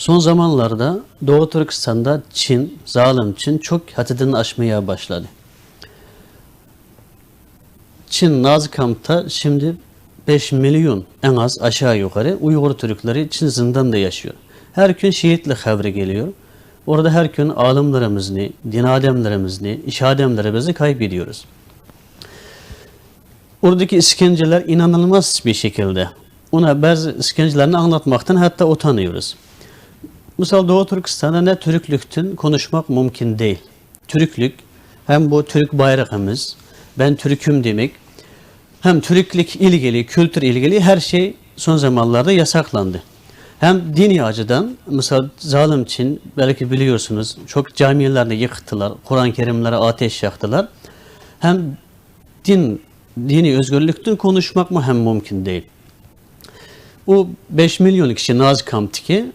Son zamanlarda Doğu Türkistan'da Çin, zalim Çin çok hadidini aşmaya başladı. Çin Nazikamp'ta şimdi 5 milyon en az aşağı yukarı Uygur Türkleri Çin zindanda yaşıyor. Her gün şehitlik haberi geliyor. Orada her gün alimlerimizni, din ademlerimizni, iş ademlerimizi kaybediyoruz. Oradaki işkenceler inanılmaz bir şekilde. Ona bazı işkencelerini anlatmaktan hatta utanıyoruz. Mesela Doğu Türkistan'da ne Türklükten konuşmak mümkün değil. Türklük hem bu Türk bayrağımız, ben Türk'üm demek, hem Türklük ilgili, kültür ilgili her şey son zamanlarda yasaklandı. Hem dini açıdan mesela zalim Çin belki biliyorsunuz çok camilerini yıktılar, Kur'an-ı Kerimlere ateş yaktılar. Hem din, dini özgürlükten konuşmak mı hem mümkün değil. O 5 milyon kişi Nazi kamptaki